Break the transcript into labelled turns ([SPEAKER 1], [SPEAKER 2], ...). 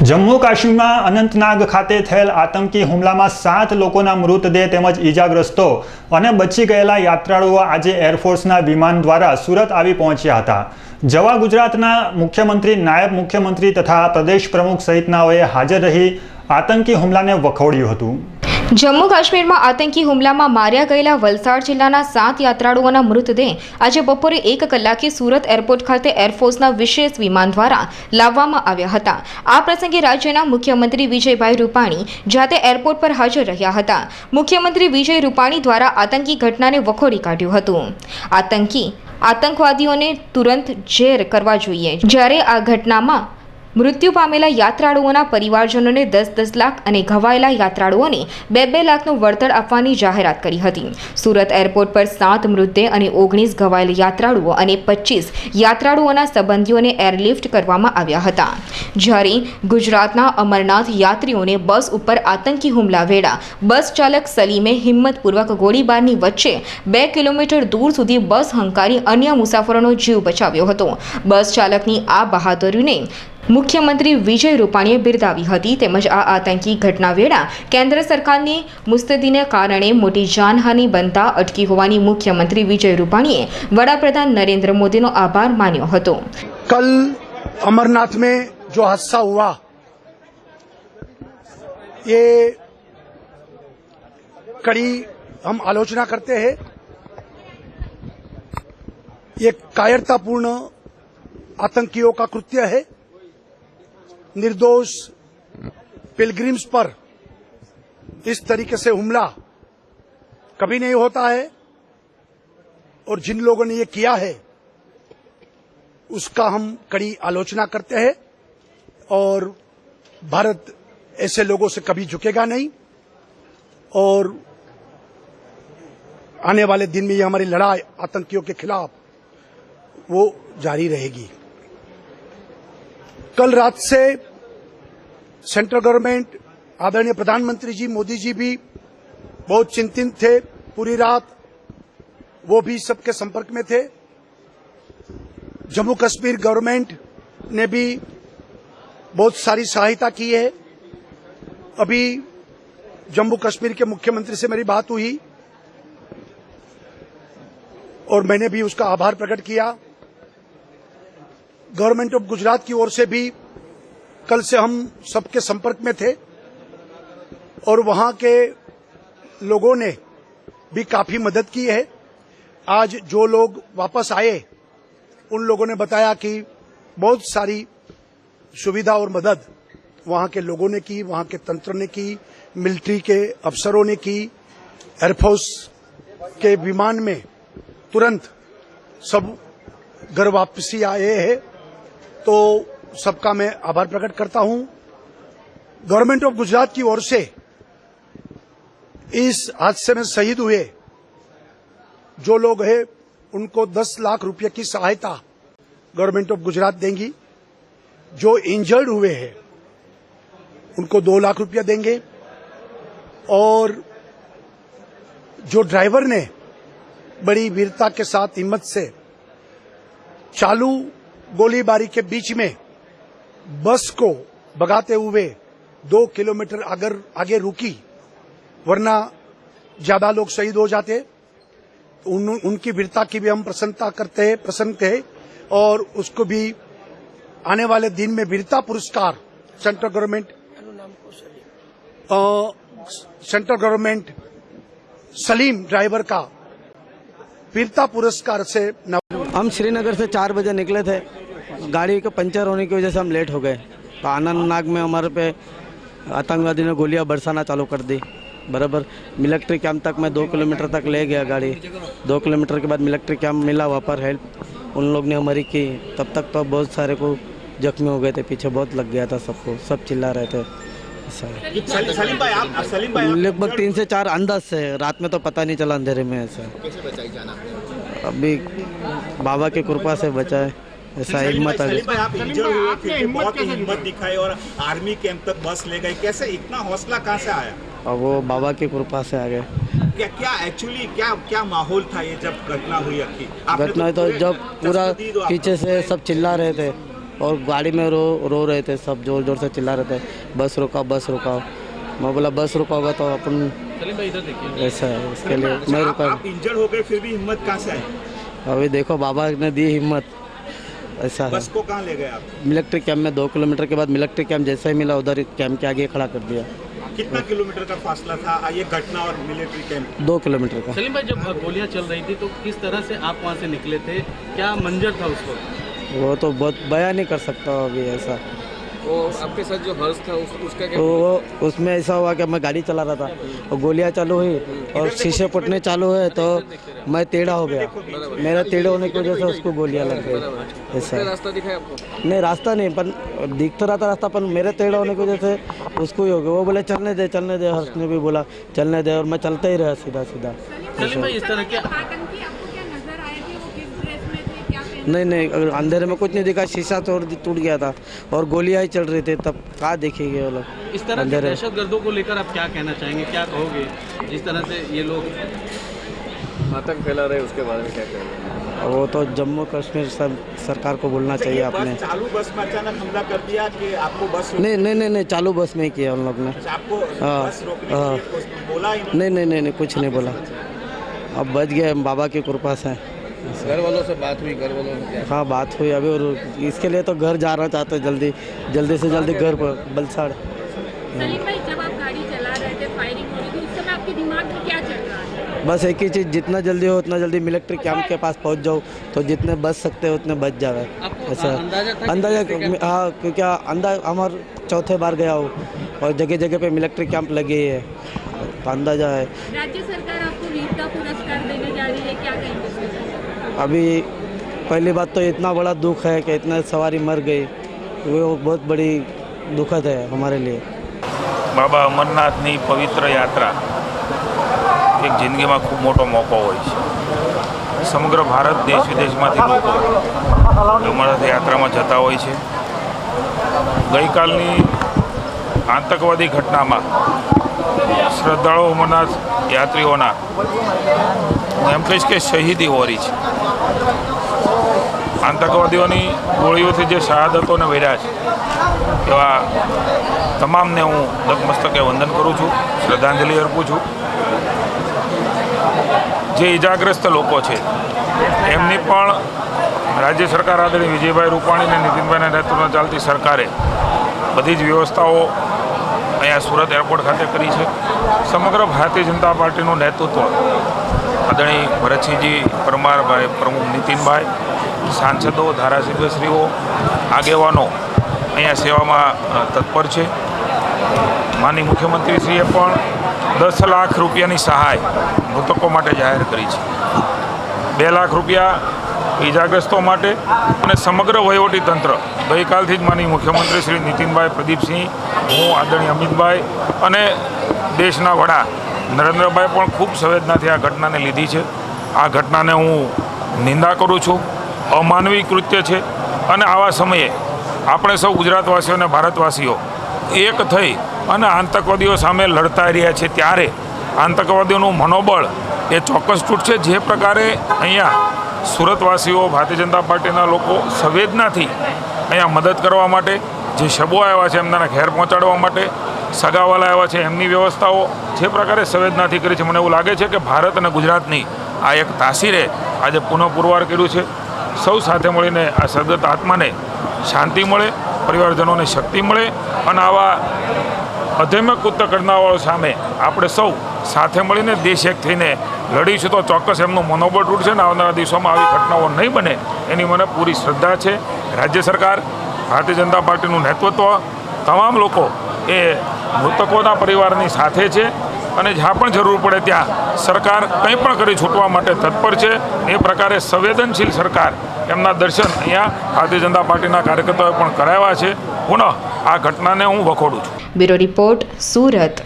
[SPEAKER 1] જમ્મુ કાશ્મીરમાં અનંતનાગ ખાતે થયેલ આતંકી હુમલામાં સાત લોકોના મૃતદેહ તેમજ ઈજાગ્રસ્તો અને બચી ગયેલા યાત્રાળુઓ આજે એરફોર્સના વિમાન દ્વારા સુરત આવી પહોંચ્યા હતા. જવા ગુજરાતના મુખ્યમંત્રી, નાયબ મુખ્યમંત્રી તથા પ્રદેશ પ્રમુખ સહિતનાઓએ હાજર રહી આતંકી હુમલાને વખોડ્યું હતું.
[SPEAKER 2] જમ્મુ કાશ્મીરમાં આતંકી હુમલામાં માર્યા ગયેલા વલસાડ જિલ્લાના સાત યાત્રાળુઓના મૃતદેહ આજે બપોરે એક કલાકે સુરત એરપોર્ટ ખાતે એરફોર્સના વિશેષ વિમાન દ્વારા લાવવામાં આવ્યા હતા. આ પ્રસંગે રાજ્યના મુખ્યમંત્રી વિજયભાઈ રૂપાણી જાતે એરપોર્ટ પર હાજર રહ્યા હતા. મુખ્યમંત્રી વિજય રૂપાણી દ્વારા આતંકી ઘટનાને વખોડી કાઢ્યું હતું. આતંકી આતંકવાદીઓને તુરંત ઝેર કરવા જોઈએ. જ્યારે આ ઘટનામાં મૃત્યુ પામેલા યાત્રાળુઓના પરિવારજનોને દસ દસ લાખ અને ઘવાયેલા યાત્રાળુઓને બે બે લાખનું વળતર આપવાની જાહેરાત કરી હતી. સુરત એરપોર્ટ પર સાત મૃતદેહ અને ઓગણીસ ઘવાયેલ યાત્રાળુઓ અને પચીસ યાત્રાળુઓના સંબંધીઓને એરલિફ્ટ કરવામાં આવ્યા હતા. જ્યારે ગુજરાતના અમરનાથ યાત્રીઓને બસ ઉપર આતંકી હુમલા વેળા બસ ચાલક સલીમે હિંમતપૂર્વક ગોળીબારની વચ્ચે બે કિલોમીટર દૂર સુધી બસ હંકારી અન્ય મુસાફરોનો જીવ બચાવ્યો હતો. બસ ચાલકની આ બહાદુરીને મુખ્યમંત્રી વિજય રૂપાણીએ બિરદાવી હતી તેમજ આ આતંકી ઘટના વેળા કેન્દ્ર સરકારની મુસ્તદીને કારણે મોટી જાનહાની બનતા અટકી હોવાની મુખ્યમંત્રી વિજય રૂપાણીએ વડાપ્રધાન નરેન્દ્ર મોદીનો આભાર માન્યો હતો.
[SPEAKER 3] કલ અમરનાથ મેં जो हादसा हुआ, ये कड़ी हम आलोचना करते हैं। ये कायरतापूर्ण आतंकियों का कृत्य है। निर्दोष पिलग्रिम्स पर इस तरीके से हमला कभी नहीं होता है और जिन लोगों ने ये किया है, उसका हम कड़ी आलोचना करते हैं। और भारत ऐसे लोगों से कभी झुकेगा नहीं। और आने वाले दिन में ये हमारी लड़ाई आतंकियों के खिलाफ वो जारी रहेगी। कल रात से सेंट्रल गवर्नमेंट, आदरणीय प्रधानमंत्री जी, मोदी जी भी बहुत चिंतित थे। पूरी रात वो भी सबके संपर्क में थे। जम्मू कश्मीर गवर्नमेंट ने भी बहुत सारी सहायता की है। अभी जम्मू कश्मीर के मुख्यमंत्री से मेरी बात हुई और मैंने भी उसका आभार प्रकट किया। गवर्नमेंट ऑफ़ गुजरात की ओर से भी कल से हम सबके संपर्क में थे और वहाँ के लोगों ने भी काफ़ी मदद की है। आज जो लोग वापस आए, उन लोगों ने बताया कि बहुत सारी सुविधा और मदद वहाँ के लोगों ने की, वहाँ के तंत्र ने की, मिलिट्री के अफसरों ने की, एयरफोर्स के विमान में तुरंत सब घर वापसी आए हैं। तो सबका मैं आभार प्रकट करता हूँ। गवर्नमेंट ऑफ़ गुजरात की ओर से इस हादसे में शहीद हुए जो लोग हैं, उनको 10 लाख रुपए की सहायता गवर्नमेंट ऑफ़ गुजरात देंगी। जो इंजर्ड हुए हैं उनको दो लाख रुपया देंगे। और जो ड्राइवर ने बड़ी वीरता के साथ हिम्मत से चालू गोलीबारी के बीच में बस को भगाते हुए दो किलोमीटर अगर आगे रुकी वरना ज़्यादा लोग शहीद हो जाते। उन, उनकी वीरता की भी हम प्रसन्नता करते हैं प्रसन्न थे और उसको भी आने वाले दिन में वीरता पुरस्कार central government central government Salim driver का वीरता पुरस्कार से नव
[SPEAKER 4] हम श्रीनगर से चार बजे निकले थे। गाड़ी के पंचर होने की वजह से हम लेट हो गए। तो आनंदनाग में हमारे पे आतंकवादी ने गोलियाँ बरसाना चालू कर दी। बराबर मिलिट्री कैंप तक मैं दो किलोमीटर तक ले गया गाड़ी। दो किलोमीटर के बाद मिलिट्री कैंप मिला वहाँ पर हेल्प उन लोग ने हमारी की। तब तक तो बहुत सारे को जख्मी हो गए थे पीछे बहुत लग गया था सबको सब चिल्ला रहे थे। ऐसा।
[SPEAKER 5] सली- सलीम भाई आप सलीम भाई आप
[SPEAKER 4] लगभग तीन से चार अंदाज से रात में तो पता नहीं चला अंधेरे में ऐसा।
[SPEAKER 5] कैसे बचाई जाना?
[SPEAKER 4] अभी बाबा की कृपा से बचाए ऐसा हिम्मत आ
[SPEAKER 5] दिखाई और आर्मी कैंप तक बस ले गए कैसे इतना हौसला कहाँ से आया?
[SPEAKER 4] और वो बाबा की कृपा से आ गए।
[SPEAKER 5] क्या क्या एक्चुअली क्या क्या माहौल था ये जब घटना हुई
[SPEAKER 4] घटना तो
[SPEAKER 5] पूरे
[SPEAKER 4] जब पूरा
[SPEAKER 5] तो
[SPEAKER 4] पीछे से सब चिल्ला रहे थे। और गाड़ी में रो रो रहे थे सब ज़ोर ज़ोर से चिल्ला रहे थे बस रुकाओ बस रुकाओ। मैं बोला बस रुकाओगा तो अपन ऐसा है इसके लिए मैं रुका
[SPEAKER 5] इंजर्ड हो गए फिर भी हिम्मत कहाँ से आई?
[SPEAKER 4] अभी देखो बाबा ने दी हिम्मत। ऐसा
[SPEAKER 5] बस को कहाँ ले गए आप?
[SPEAKER 4] मिलिट्री कैंप में दो किलोमीटर के बाद मिलिट्री कैंप जैसा ही मिला उधर कैंप के आगे खड़ा कर दिया।
[SPEAKER 5] कितना किलोमीटर का फासला था ये घटना और मिलिट्री कैंप?
[SPEAKER 4] दो किलोमीटर का।
[SPEAKER 6] सलीम भाई जब गोलियाँ चल रही थी तो किस तरह से आप वहाँ से निकले थे? क्या मंजर था उस वक्त?
[SPEAKER 4] वो तो बहुत बयान नहीं कर सकता हूँ अभी ऐसा।
[SPEAKER 7] वो आपके साथ जो हर्ष था उस, उसका क्या
[SPEAKER 4] तो वो उसमें ऐसा हुआ कि मैं गाड़ी चला रहा था और गोलियाँ चालू हुई और शीशे फुटने चालू हुए तो मैं टेढ़ा हो गया। मेरा टेढ़ा होने की वजह से उसको गोलियाँ लग गई। ऐसा।
[SPEAKER 7] रास्ता दिखाया आपको?
[SPEAKER 4] नहीं रास्ता नहीं पर दिख तो रहा था रास्ता पर मेरे टेढ़ा होने की वजह से उसको ही हो गया। वो बोले चलने दे चलने दे हर्ष ने भी बोला चलने दे और मैं चलता ही रहा सीधा सीधा
[SPEAKER 6] इस तरह के
[SPEAKER 4] नहीं नहीं अगर अंधेरे में कुछ नहीं दिखा शीशा तोड़ टूट गया था और गोलियाँ ही चल रही थी तब कहाँ देखेंगे वो लोग
[SPEAKER 6] इस तरह
[SPEAKER 4] अंधेरे
[SPEAKER 6] दहशत गर्दों को लेकर आप क्या कहना चाहेंगे? क्या कहोगे जिस तरह से ये लोग
[SPEAKER 7] आतंक फैला रहे उसके बारे में क्या कह रहे हैं
[SPEAKER 4] वो तो जम्मू कश्मीर सब सरकार को बोलना चाहिए आपने
[SPEAKER 5] चालू बस में अचानक हमला कर दिया कि आपको बस
[SPEAKER 4] नहीं नहीं नहीं नहीं चालू बस में ही किया उन लोग ने।
[SPEAKER 5] आपको
[SPEAKER 4] हाँ,
[SPEAKER 5] बस रोकने
[SPEAKER 4] हाँ।
[SPEAKER 5] कुछ बोला ही नहीं?
[SPEAKER 4] नहीं नहीं नहीं नहीं कुछ नहीं बोला। अब बच गए बाबा की कृपा से।
[SPEAKER 7] घर वालों से बात हुई घर वालों ने क्या?
[SPEAKER 4] हाँ बात हुई अभी और इसके लिए तो घर जाना चाहते हैं जल्दी जल्दी से जल्दी घर पर बलसाड़।
[SPEAKER 8] सलीम भाई जब आप गाड़ी चला रहे थे फायरिंग हो रही थी उस समय आपके दिमाग में क्या चल रहा है?
[SPEAKER 4] बस एक ही चीज़ जितना जल्दी हो उतना जल्दी मिलिट्री कैंप के पास पहुँच जाओ तो जितने बच सकते हो उतने बच जावे ऐसा
[SPEAKER 6] अंदाज़ा
[SPEAKER 4] हाँ क्योंकि अंदाज हमार चौथे बार गया हो और जगह जगह पे मिलिट्री कैंप लगे ही है। तो अंदाज़ा है।
[SPEAKER 8] राज्य सरकार आपको वीरता पुरस्कार देने जा रही है क्या कहेंगे?
[SPEAKER 4] अभी पहली बात तो इतना बड़ा दुख है कि इतना सवारी मर गई वो बहुत बड़ी दुखद है हमारे लिए
[SPEAKER 9] બાબા અમરનાથની પવિત્ર યાત્રા એક જિંદગીમાં ખૂબ મોટો મોકો હોય છે સમગ્ર ભારત દેશ વિદેશમાંથી લોકો અમરનાથ યાત્રામાં જતા હોય છે ગઈકાલની આતંકવાદી ઘટનામાં શ્રદ્ધાળુ અમરનાથ યાત્રીઓના હું એમ કહીશ કે શહીદી હોરી છે આતંકવાદીઓની ગોળીઓથી જે શહાદતોને વેર્યા છે, એવા તમામને હું નતમસ્તકે વંદન કરું છું, શ્રદ્ધાંજલિ અર્પું છું. જે ઈજાગ્રસ્ત લોકો છે, એમની પણ રાજ્ય સરકાર આદરણીય વિજયભાઈ રૂપાણી અને નીતિનભાઈના નેતૃત્વમાં ચાલતી સરકારે બધી જ વ્યવસ્થાઓ અહીંયા સુરત એરપોર્ટ ખાતે કરી છે. સમગ્ર ભારતીય જનતા પાર્ટીનું નેતૃત્વ આદરણીય ભરતસિંહજી પરમારભાઈ, પ્રમુખ નીતિનભાઈ, સાંસદો, ધારાસભ્યશ્રીઓ, આગેવાનો અહીંયા સેવામાં તત્પર છે. માનની મુખ્યમંત્રીશ્રીએ પણ દસ લાખ રૂપિયાની સહાય મૃતકો માટે જાહેર કરી છે. બે લાખ રૂપિયા ઈજાગ્રસ્તો માટે અને સમગ્ર વહીવટી તંત્ર. ગઈકાલથી જ માની મુખ્યમંત્રી શ્રી નીતિનભાઈ પ્રદીપસિંહ, હું આદરણીય અમિતભાઈ અને દેશના વડા નરેન્દ્રભાઈ પણ ખૂબ સંવેદનાથી આ ઘટનાને લીધી છે. આ ઘટનાને હું નિંદા કરું છું. અમાનવી કૃત્ય છે. અને આવા સમયે આપણે સૌ ગુજરાતવાસીઓ અને ભારતવાસીઓ એક થઈ અને આતંકવાદીઓ સામે લડતા રહ્યા છે ત્યારે આતંકવાદીઓનું મનોબળ એ ચોક્કસ તૂટશે. જે પ્રકારે અહીંયા સુરતવાસીઓ, ભારતીય જનતા પાર્ટીના લોકો સંવેદનાથી અહીંયા મદદ કરવા માટે જે શબો આવ્યા છે એમના ઘેર પહોંચાડવા માટે સગાવાલા આવ્યા છે, એમની વ્યવસ્થાઓ જે પ્રકારે સંવેદનાથી કરી છે. મને એવું લાગે છે કે ભારત અને ગુજરાતની આ એક તાસીરે આજે પુનઃ પુરવાર કર્યું છે. સૌ સાથે મળીને આ સદગત આત્માને શાંતિ મળે, પરિવારજનોને શક્તિ મળે અને આવા અધમ્ય કૃત્ય કરનારાઓ સામે આપણે સૌ સાથે મળીને દેશ એક થઈને લડીશું તો ચોક્કસ એમનું મનોબળ તૂટશે ને આવનારા દિવસોમાં આવી ઘટનાઓ નહીં બને એની મને પૂરી શ્રદ્ધા છે. રાજ્ય સરકાર, ભારતીય જનતા પાર્ટીનું નેતૃત્વ, તમામ લોકો એ મૃતકોના પરિવારની સાથે છે અને જ્યાં પણ જરૂર પડે ત્યાં સરકાર કંઈ પણ કરી છૂટવા માટે તત્પર છે. એ પ્રકારે સંવેદનશીલ સરકાર એમના દર્શન અહીંયા ભારતીય જનતા પાર્ટીના કાર્યકર્તાઓએ પણ કરાવ્યા છે. પુનઃ આ ઘટનાને હું વખોડું છું.
[SPEAKER 2] Bureau report, Surat.